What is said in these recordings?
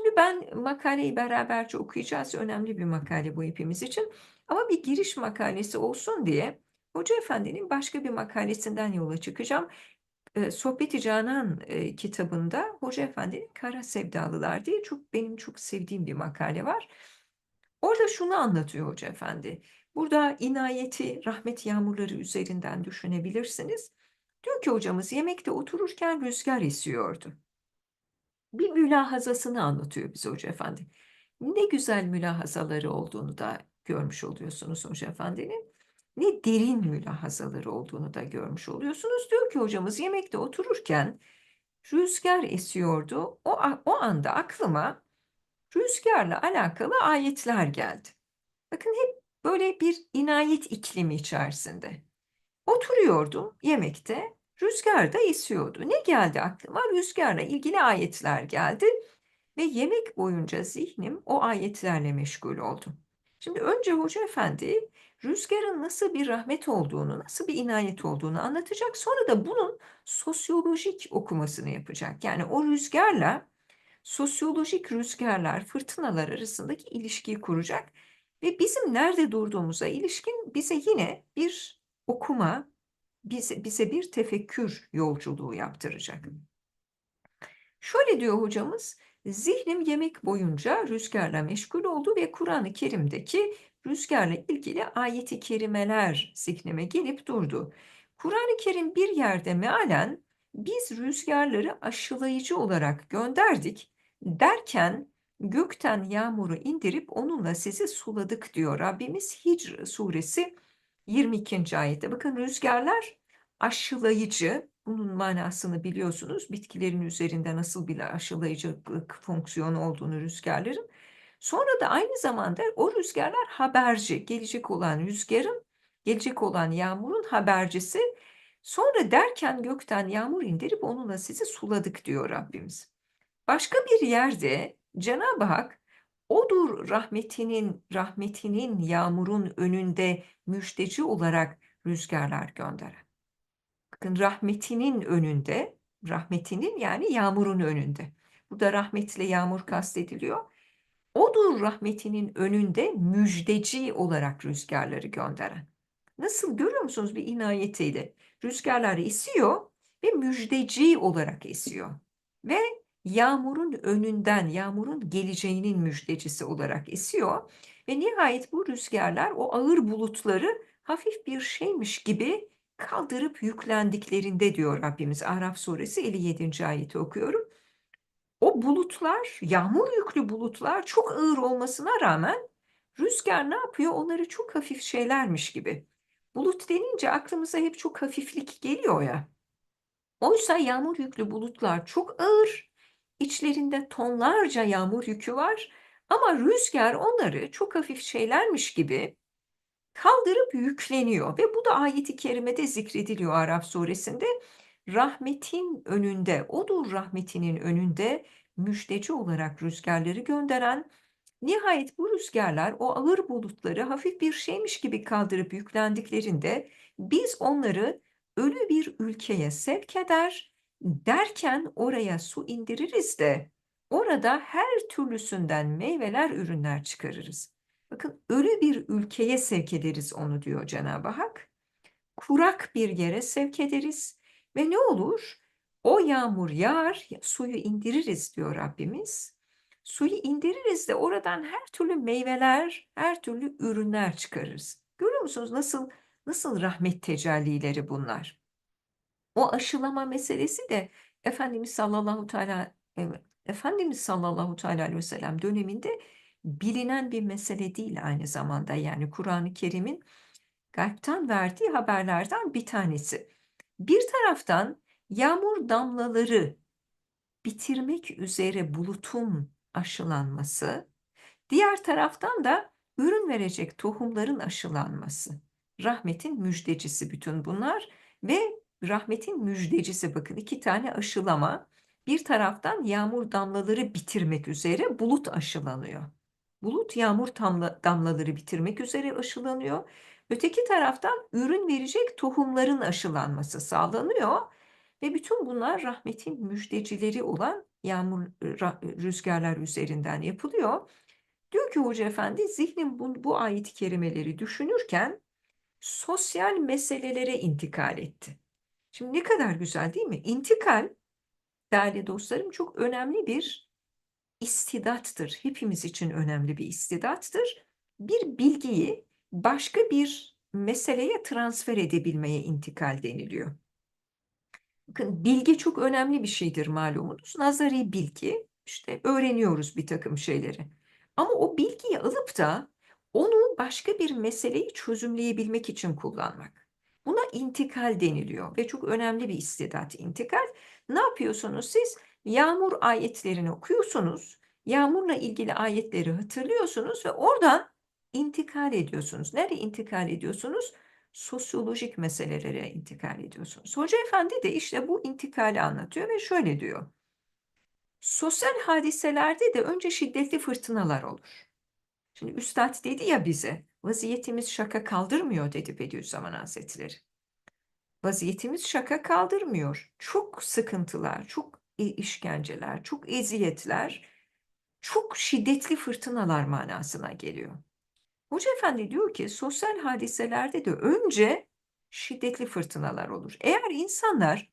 Şimdi ben makaleyi beraberce okuyacağız. Önemli bir makale bu hepimiz için. Ama bir giriş makalesi olsun diye Hoca Efendi'nin başka bir makalesinden yola çıkacağım. Eee, Sohbeti Canan, eee, kitabında Hoca Efendi'nin Kara Sevdalılar diye çok benim çok sevdiğim bir makale var. Orada şunu anlatıyor Hoca Efendi. Burada inayeti rahmet yağmurları üzerinden düşünebilirsiniz. Diyor ki hocamız yemekte otururken rüzgar esiyordu. Bir mülahazasını anlatıyor bize Hoca Efendi. Ne güzel mülahazaları olduğunu da görmüş oluyorsunuz Hoca Efendi'nin. Ne derin mülahazaları olduğunu da görmüş oluyorsunuz. Diyor ki hocamız yemekte otururken rüzgar esiyordu. O, o anda aklıma rüzgarla alakalı ayetler geldi. Bakın hep böyle bir inayet iklimi içerisinde. Oturuyordum yemekte, rüzgar da esiyordu. Ne geldi aklıma? Rüzgarla ilgili ayetler geldi ve yemek boyunca zihnim o ayetlerle meşgul oldu. Şimdi önce Hoca Efendi rüzgarın nasıl bir rahmet olduğunu, nasıl bir inayet olduğunu anlatacak. Sonra da bunun sosyolojik okumasını yapacak. Yani o rüzgarla sosyolojik rüzgarlar, fırtınalar arasındaki ilişkiyi kuracak ve bizim nerede durduğumuza ilişkin bize yine bir okuma, bize, bize bir tefekkür yolculuğu yaptıracak. Şöyle diyor hocamız, zihnim yemek boyunca rüzgarla meşgul oldu ve Kur'an-ı Kerim'deki rüzgarla ilgili ayeti kerimeler zihnime gelip durdu. Kur'an-ı Kerim bir yerde mealen biz rüzgarları aşılayıcı olarak gönderdik derken gökten yağmuru indirip onunla sizi suladık diyor Rabbimiz Hicr suresi 22. ayette. Bakın rüzgarlar aşılayıcı, bunun manasını biliyorsunuz. Bitkilerin üzerinde nasıl bir aşılayıcılık fonksiyonu olduğunu rüzgarların. Sonra da aynı zamanda o rüzgarlar haberci, gelecek olan rüzgarın, gelecek olan yağmurun habercisi. Sonra derken gökten yağmur indirip onunla sizi suladık diyor Rabbimiz. Başka bir yerde Cenab-ı Hak odur rahmetinin rahmetinin yağmurun önünde müjdeci olarak rüzgarlar gönderen. Bakın rahmetinin önünde, rahmetinin yani yağmurun önünde. Burada rahmetle yağmur kastediliyor. Odur rahmetinin önünde müjdeci olarak rüzgarları gönderen. Nasıl görüyor musunuz bir inayetiyle? Rüzgarlar esiyor ve müjdeci olarak esiyor. Ve yağmurun önünden, yağmurun geleceğinin müjdecisi olarak esiyor. Ve nihayet bu rüzgarlar o ağır bulutları hafif bir şeymiş gibi kaldırıp yüklendiklerinde diyor Rabbimiz. Araf suresi 57. ayeti okuyorum. O bulutlar, yağmur yüklü bulutlar çok ağır olmasına rağmen rüzgar ne yapıyor? Onları çok hafif şeylermiş gibi. Bulut denince aklımıza hep çok hafiflik geliyor ya. Oysa yağmur yüklü bulutlar çok ağır, içlerinde tonlarca yağmur yükü var ama rüzgar onları çok hafif şeylermiş gibi kaldırıp yükleniyor ve bu da ayeti kerimede zikrediliyor Araf suresinde. Rahmetin önünde, odur rahmetinin önünde müjdeci olarak rüzgarları gönderen, nihayet bu rüzgarlar o ağır bulutları hafif bir şeymiş gibi kaldırıp yüklendiklerinde biz onları ölü bir ülkeye sevk eder, derken oraya su indiririz de orada her türlüsünden meyveler, ürünler çıkarırız. Bakın ölü bir ülkeye sevk ederiz onu diyor Cenab-ı Hak. Kurak bir yere sevk ederiz ve ne olur? O yağmur yağar, suyu indiririz diyor Rabbimiz. Suyu indiririz de oradan her türlü meyveler, her türlü ürünler çıkarırız. Görüyor musunuz nasıl nasıl rahmet tecellileri bunlar? O aşılama meselesi de Efendimiz sallallahu teala Efendimiz sallallahu teala aleyhi ve sellem döneminde bilinen bir mesele değil aynı zamanda. Yani Kur'an-ı Kerim'in gaybtan verdiği haberlerden bir tanesi. Bir taraftan yağmur damlaları bitirmek üzere bulutun aşılanması, diğer taraftan da ürün verecek tohumların aşılanması. Rahmetin müjdecisi bütün bunlar ve rahmetin müjdecisi bakın iki tane aşılama. Bir taraftan yağmur damlaları bitirmek üzere bulut aşılanıyor. Bulut yağmur damlaları bitirmek üzere aşılanıyor. Öteki taraftan ürün verecek tohumların aşılanması sağlanıyor ve bütün bunlar rahmetin müjdecileri olan yağmur rüzgarlar üzerinden yapılıyor. Diyor ki Hoca Efendi zihnim bu, bu ayet-i kerimeleri düşünürken sosyal meselelere intikal etti. Şimdi ne kadar güzel değil mi? İntikal değerli dostlarım çok önemli bir istidattır. Hepimiz için önemli bir istidattır. Bir bilgiyi başka bir meseleye transfer edebilmeye intikal deniliyor. Bakın bilgi çok önemli bir şeydir malumunuz. Nazari bilgi, işte öğreniyoruz bir takım şeyleri. Ama o bilgiyi alıp da onu başka bir meseleyi çözümleyebilmek için kullanmak. İntikal deniliyor ve çok önemli bir istidat intikal. Ne yapıyorsunuz siz? Yağmur ayetlerini okuyorsunuz, yağmurla ilgili ayetleri hatırlıyorsunuz ve oradan intikal ediyorsunuz. Nereye intikal ediyorsunuz? sosyolojik meselelere intikal ediyorsunuz. Hoca Efendi de işte bu intikali anlatıyor ve şöyle diyor. Sosyal hadiselerde de önce şiddetli fırtınalar olur. Şimdi Üstad dedi ya bize, vaziyetimiz şaka kaldırmıyor dedi Bediüzzaman Hazretleri. Vaziyetimiz şaka kaldırmıyor. Çok sıkıntılar, çok işkenceler, çok eziyetler, çok şiddetli fırtınalar manasına geliyor. Hoca Efendi diyor ki sosyal hadiselerde de önce şiddetli fırtınalar olur. Eğer insanlar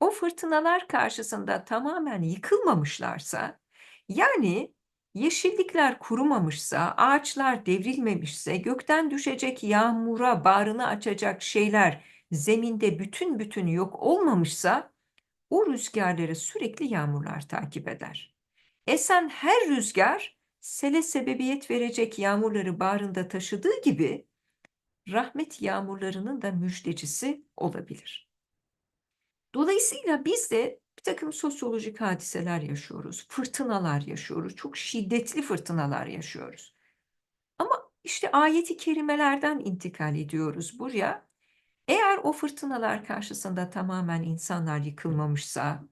o fırtınalar karşısında tamamen yıkılmamışlarsa, yani yeşillikler kurumamışsa, ağaçlar devrilmemişse, gökten düşecek yağmura bağrını açacak şeyler zeminde bütün bütün yok olmamışsa, o rüzgarları sürekli yağmurlar takip eder. Esen her rüzgar sele sebebiyet verecek yağmurları bağrında taşıdığı gibi rahmet yağmurlarının da müjdecisi olabilir. Dolayısıyla biz de bir takım sosyolojik hadiseler yaşıyoruz, fırtınalar yaşıyoruz, çok şiddetli fırtınalar yaşıyoruz. Ama işte ayeti kerimelerden intikal ediyoruz buraya. Eğer o fırtınalar karşısında tamamen insanlar yıkılmamışsa,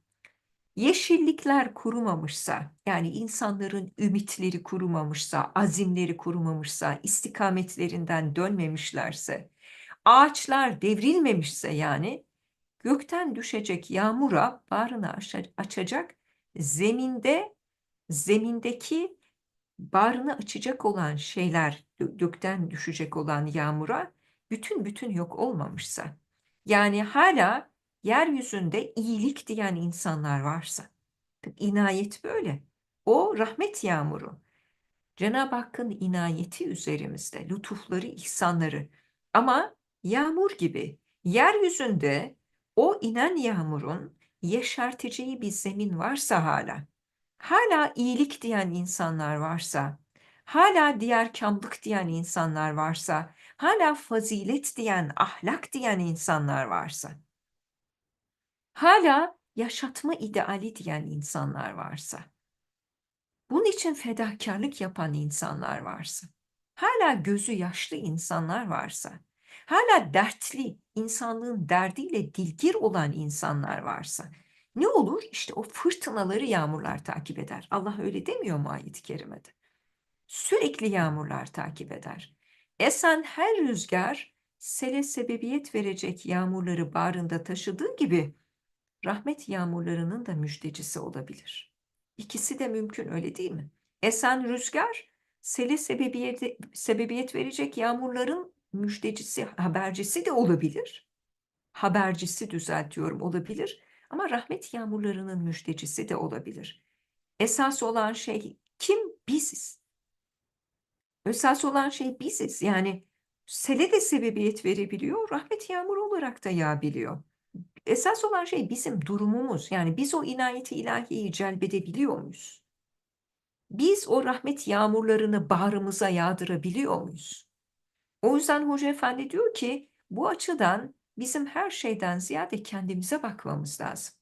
yeşillikler kurumamışsa, yani insanların ümitleri kurumamışsa, azimleri kurumamışsa, istikametlerinden dönmemişlerse, ağaçlar devrilmemişse yani, gökten düşecek yağmura bağrını açacak, zeminde, zemindeki bağrını açacak olan şeyler, gökten düşecek olan yağmura bütün bütün yok olmamışsa, yani hala yeryüzünde iyilik diyen insanlar varsa, inayet böyle. O rahmet yağmuru. Cenab-ı Hakk'ın inayeti üzerimizde, lütufları, ihsanları. Ama yağmur gibi yeryüzünde o inen yağmurun yeşerteceği bir zemin varsa hala, hala iyilik diyen insanlar varsa, hala diğerkamlık diyen insanlar varsa, hala fazilet diyen, ahlak diyen insanlar varsa, hala yaşatma ideali diyen insanlar varsa, bunun için fedakarlık yapan insanlar varsa, hala gözü yaşlı insanlar varsa, hala dertli, insanlığın derdiyle dilgir olan insanlar varsa, ne olur? İşte o fırtınaları yağmurlar takip eder. Allah öyle demiyor mu ayet-i kerimede? Sürekli yağmurlar takip eder. Esen her rüzgar sele sebebiyet verecek yağmurları bağrında taşıdığı gibi rahmet yağmurlarının da müjdecisi olabilir. İkisi de mümkün öyle değil mi? Esen rüzgar sele sebebiyet, sebebiyet verecek yağmurların müjdecisi, habercisi de olabilir. Habercisi düzeltiyorum olabilir ama rahmet yağmurlarının müjdecisi de olabilir. Esas olan şey kim? Biziz. Esas olan şey biziz. Yani sele de sebebiyet verebiliyor, rahmet yağmuru olarak da yağabiliyor. Esas olan şey bizim durumumuz. Yani biz o inayeti ilahiyi celbedebiliyor muyuz? Biz o rahmet yağmurlarını bağrımıza yağdırabiliyor muyuz? O yüzden Hoca Efendi diyor ki bu açıdan bizim her şeyden ziyade kendimize bakmamız lazım.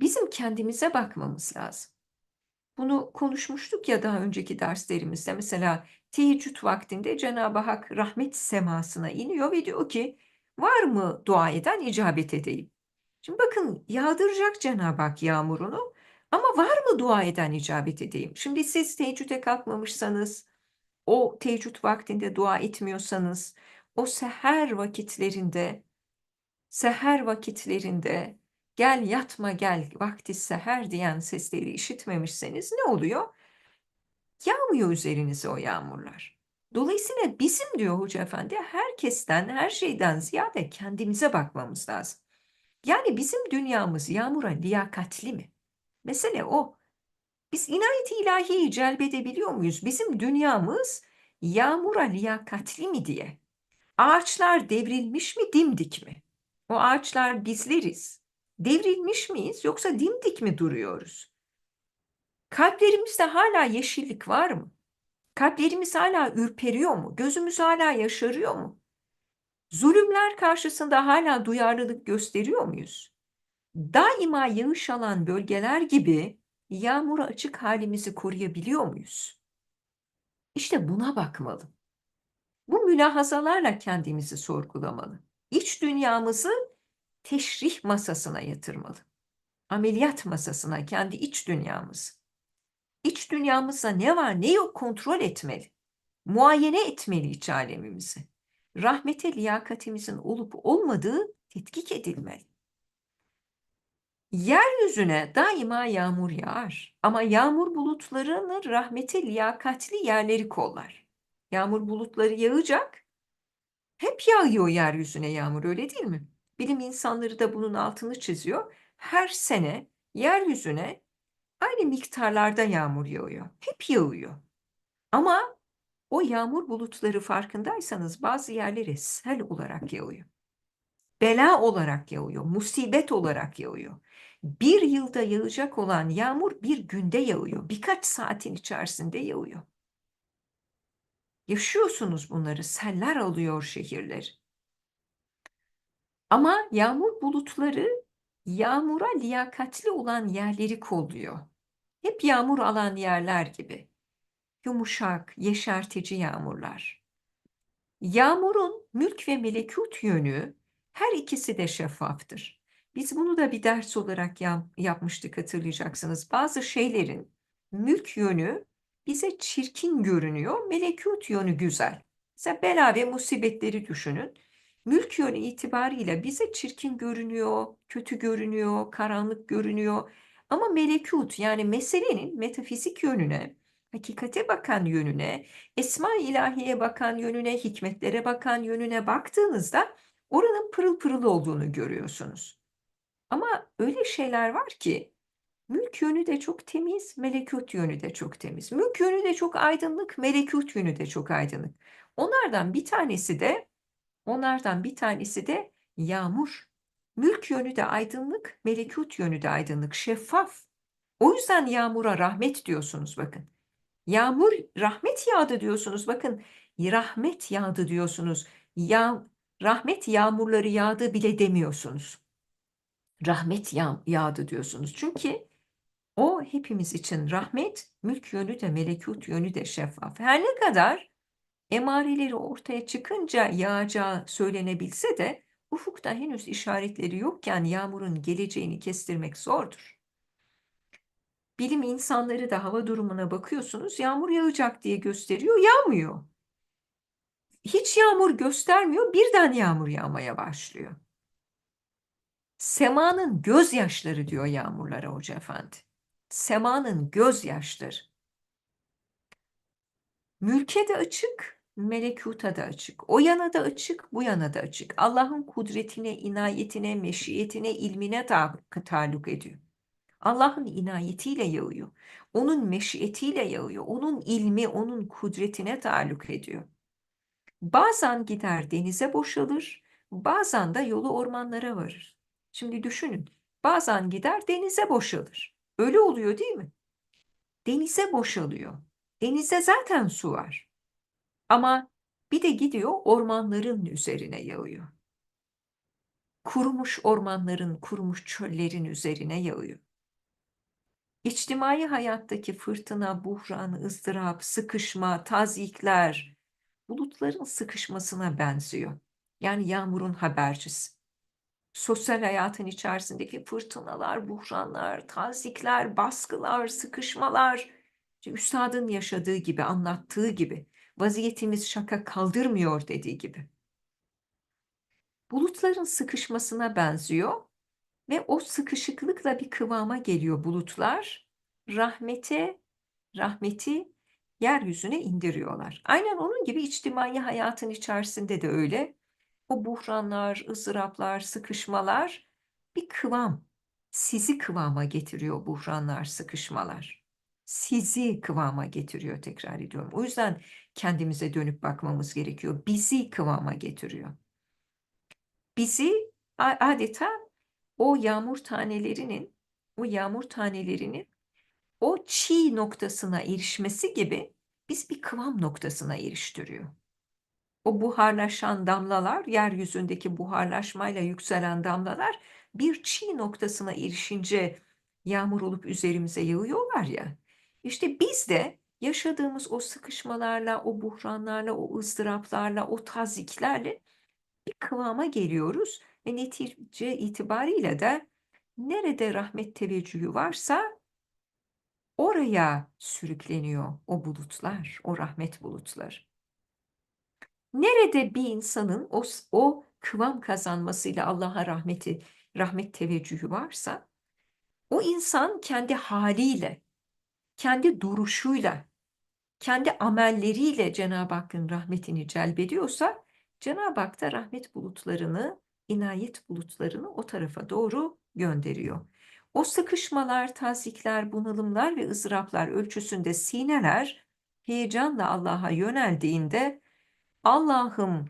Bizim kendimize bakmamız lazım. Bunu konuşmuştuk ya daha önceki derslerimizde. Mesela teheccüd vaktinde Cenab-ı Hak rahmet semasına iniyor ve diyor ki var mı dua eden icabet edeyim. Şimdi bakın yağdıracak Cenab-ı Hak yağmurunu ama var mı dua eden icabet edeyim? Şimdi siz teheccüde kalkmamışsanız, o teheccüd vaktinde dua etmiyorsanız, o seher vakitlerinde, seher vakitlerinde gel yatma gel vakti seher diyen sesleri işitmemişseniz ne oluyor? Yağmıyor üzerinize o yağmurlar. Dolayısıyla bizim diyor Hoca Efendi herkesten her şeyden ziyade kendimize bakmamız lazım. Yani bizim dünyamız yağmura liyakatli mi? Mesele o. Biz inayet-i ilahiyi celbedebiliyor muyuz? Bizim dünyamız yağmura liyakatli mi diye. Ağaçlar devrilmiş mi, dimdik mi? O ağaçlar bizleriz. Devrilmiş miyiz yoksa dimdik mi duruyoruz? Kalplerimizde hala yeşillik var mı? Kalplerimiz hala ürperiyor mu? Gözümüz hala yaşarıyor mu? Zulümler karşısında hala duyarlılık gösteriyor muyuz? Daima yağış alan bölgeler gibi yağmura açık halimizi koruyabiliyor muyuz? İşte buna bakmalı. Bu mülahazalarla kendimizi sorgulamalı. İç dünyamızı teşrih masasına yatırmalı. Ameliyat masasına kendi iç dünyamızı. İç dünyamızda ne var ne yok kontrol etmeli. Muayene etmeli iç alemimizi. Rahmete liyakatimizin olup olmadığı tetkik edilmeli. Yeryüzüne daima yağmur yağar ama yağmur bulutlarını rahmete liyakatli yerleri kollar. Yağmur bulutları yağacak. Hep yağıyor yeryüzüne yağmur öyle değil mi? Bilim insanları da bunun altını çiziyor. Her sene yeryüzüne aynı miktarlarda yağmur yağıyor. Hep yağıyor. Ama o yağmur bulutları farkındaysanız bazı yerlere sel olarak yağıyor. Bela olarak yağıyor, musibet olarak yağıyor. Bir yılda yağacak olan yağmur bir günde yağıyor. Birkaç saatin içerisinde yağıyor. Yaşıyorsunuz bunları. Seller alıyor şehirler. Ama yağmur bulutları yağmura liyakatli olan yerleri kolluyor. Hep yağmur alan yerler gibi. Yumuşak, yeşertici yağmurlar. Yağmurun mülk ve melekut yönü her ikisi de şeffaftır. Biz bunu da bir ders olarak yapmıştık hatırlayacaksınız. Bazı şeylerin mülk yönü bize çirkin görünüyor, melekut yönü güzel. Mesela bela ve musibetleri düşünün. Mülk yönü itibariyle bize çirkin görünüyor, kötü görünüyor, karanlık görünüyor. Ama melekut yani meselenin metafizik yönüne, hakikate bakan yönüne, esma ilahiye bakan yönüne, hikmetlere bakan yönüne baktığınızda oranın pırıl pırıl olduğunu görüyorsunuz. Ama öyle şeyler var ki mülk yönü de çok temiz, melekut yönü de çok temiz. Mülk yönü de çok aydınlık, melekut yönü de çok aydınlık. Onlardan bir tanesi de onlardan bir tanesi de yağmur. Mülk yönü de aydınlık, melekut yönü de aydınlık, şeffaf. O yüzden yağmura rahmet diyorsunuz bakın. Yağmur rahmet yağdı diyorsunuz. Bakın rahmet yağdı diyorsunuz. Ya, rahmet yağmurları yağdı bile demiyorsunuz. Rahmet yağ, yağdı diyorsunuz. Çünkü o hepimiz için rahmet, mülk yönü de melekut yönü de şeffaf. Her ne kadar emareleri ortaya çıkınca yağacağı söylenebilse de ufukta henüz işaretleri yokken yağmurun geleceğini kestirmek zordur. Bilim insanları da hava durumuna bakıyorsunuz yağmur yağacak diye gösteriyor, yağmıyor. Hiç yağmur göstermiyor, birden yağmur yağmaya başlıyor. Semanın gözyaşları diyor yağmurlara Hoca Efendi. Semanın gözyaşları. Mülke de açık, melekuta da açık. O yana da açık, bu yana da açık. Allah'ın kudretine, inayetine, meşiyetine, ilmine taalluk ediyor. Allah'ın inayetiyle yağıyor. Onun meşiyetiyle yağıyor. Onun ilmi, onun kudretine taalluk ediyor. Bazen gider denize boşalır, bazen de yolu ormanlara varır. Şimdi düşünün, bazen gider denize boşalır. Öyle oluyor değil mi? Denize boşalıyor. Denizde zaten su var. Ama bir de gidiyor ormanların üzerine yağıyor. Kurumuş ormanların, kurumuş çöllerin üzerine yağıyor. İçtimai hayattaki fırtına, buhran, ızdırap, sıkışma, tazikler, bulutların sıkışmasına benziyor. Yani yağmurun habercisi. Sosyal hayatın içerisindeki fırtınalar, buhranlar, tazikler, baskılar, sıkışmalar, üstadın yaşadığı gibi, anlattığı gibi, vaziyetimiz şaka kaldırmıyor dediği gibi. Bulutların sıkışmasına benziyor. ve o sıkışıklıkla bir kıvama geliyor bulutlar. Rahmete, rahmeti yeryüzüne indiriyorlar. Aynen onun gibi içtimai hayatın içerisinde de öyle. O buhranlar, ızdıraplar, sıkışmalar bir kıvam, sizi kıvama getiriyor buhranlar, sıkışmalar. Sizi kıvama getiriyor tekrar ediyorum. O yüzden kendimize dönüp bakmamız gerekiyor. Bizi kıvama getiriyor. Bizi adeta o yağmur tanelerinin o yağmur tanelerinin o çiğ noktasına erişmesi gibi biz bir kıvam noktasına eriştiriyor. O buharlaşan damlalar, yeryüzündeki buharlaşmayla yükselen damlalar bir çiğ noktasına erişince yağmur olup üzerimize yağıyorlar ya. İşte biz de yaşadığımız o sıkışmalarla, o buhranlarla, o ızdıraplarla, o taziklerle bir kıvama geliyoruz ve netice itibariyle de nerede rahmet teveccühü varsa oraya sürükleniyor o bulutlar, o rahmet bulutları. Nerede bir insanın o, o kıvam kazanmasıyla Allah'a rahmeti, rahmet teveccühü varsa, o insan kendi haliyle, kendi duruşuyla, kendi amelleriyle Cenab-ı Hakk'ın rahmetini celbediyorsa, Cenab-ı Hak da rahmet bulutlarını, inayet bulutlarını o tarafa doğru gönderiyor. O sıkışmalar, tazikler, bunalımlar ve ızdıraplar ölçüsünde sineler heyecanla Allah'a yöneldiğinde Allah'ım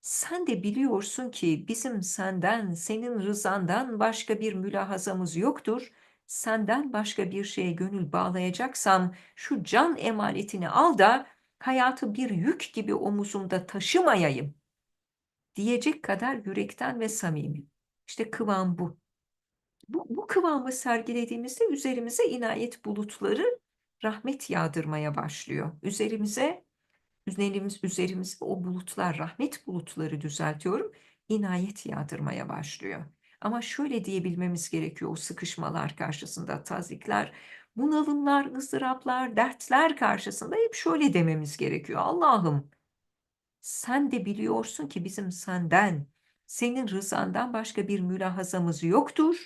sen de biliyorsun ki bizim senden, senin rızandan başka bir mülahazamız yoktur. Senden başka bir şeye gönül bağlayacaksam şu can emanetini al da hayatı bir yük gibi omuzumda taşımayayım diyecek kadar yürekten ve samimi. İşte kıvam bu. Bu, bu kıvamı sergilediğimizde üzerimize inayet bulutları rahmet yağdırmaya başlıyor. Üzerimize üzerimiz, üzerimize o bulutlar, rahmet bulutları düzeltiyorum, inayet yağdırmaya başlıyor. Ama şöyle diyebilmemiz gerekiyor o sıkışmalar karşısında, tazikler, bunalımlar, ızdıraplar, dertler karşısında hep şöyle dememiz gerekiyor. Allah'ım sen de biliyorsun ki bizim senden, senin rızandan başka bir mülahazamız yoktur.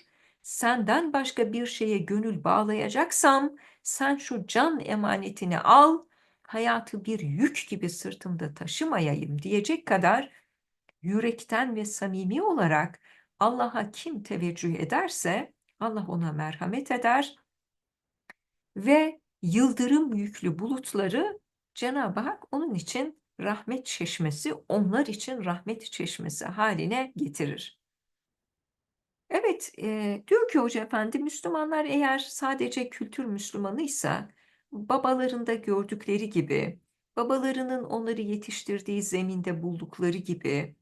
Senden başka bir şeye gönül bağlayacaksam sen şu can emanetini al, hayatı bir yük gibi sırtımda taşımayayım diyecek kadar yürekten ve samimi olarak Allah'a kim teveccüh ederse Allah ona merhamet eder ve yıldırım yüklü bulutları Cenab-ı Hak onun için rahmet çeşmesi, onlar için rahmet çeşmesi haline getirir. Evet, e, diyor ki Hoca Efendi, Müslümanlar eğer sadece kültür Müslümanıysa, babalarında gördükleri gibi, babalarının onları yetiştirdiği zeminde buldukları gibi,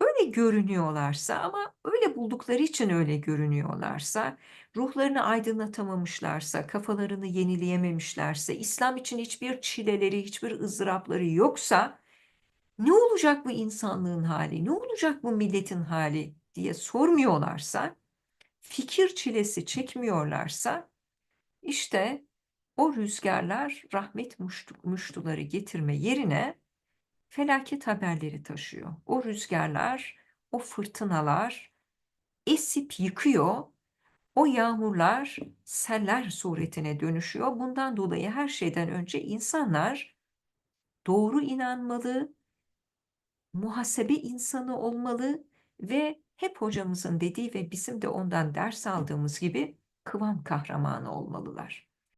öyle görünüyorlarsa ama öyle buldukları için öyle görünüyorlarsa, ruhlarını aydınlatamamışlarsa, kafalarını yenileyememişlerse, İslam için hiçbir çileleri, hiçbir ızdırapları yoksa, ne olacak bu insanlığın hali, ne olacak bu milletin hali diye sormuyorlarsa, fikir çilesi çekmiyorlarsa, işte o rüzgarlar rahmet muştu, muştuları getirme yerine felaket haberleri taşıyor. O rüzgarlar, o fırtınalar esip yıkıyor. O yağmurlar seller suretine dönüşüyor. Bundan dolayı her şeyden önce insanlar doğru inanmalı, muhasebe insanı olmalı ve hep hocamızın dediği ve bizim de ondan ders aldığımız gibi kıvam kahramanı olmalılar.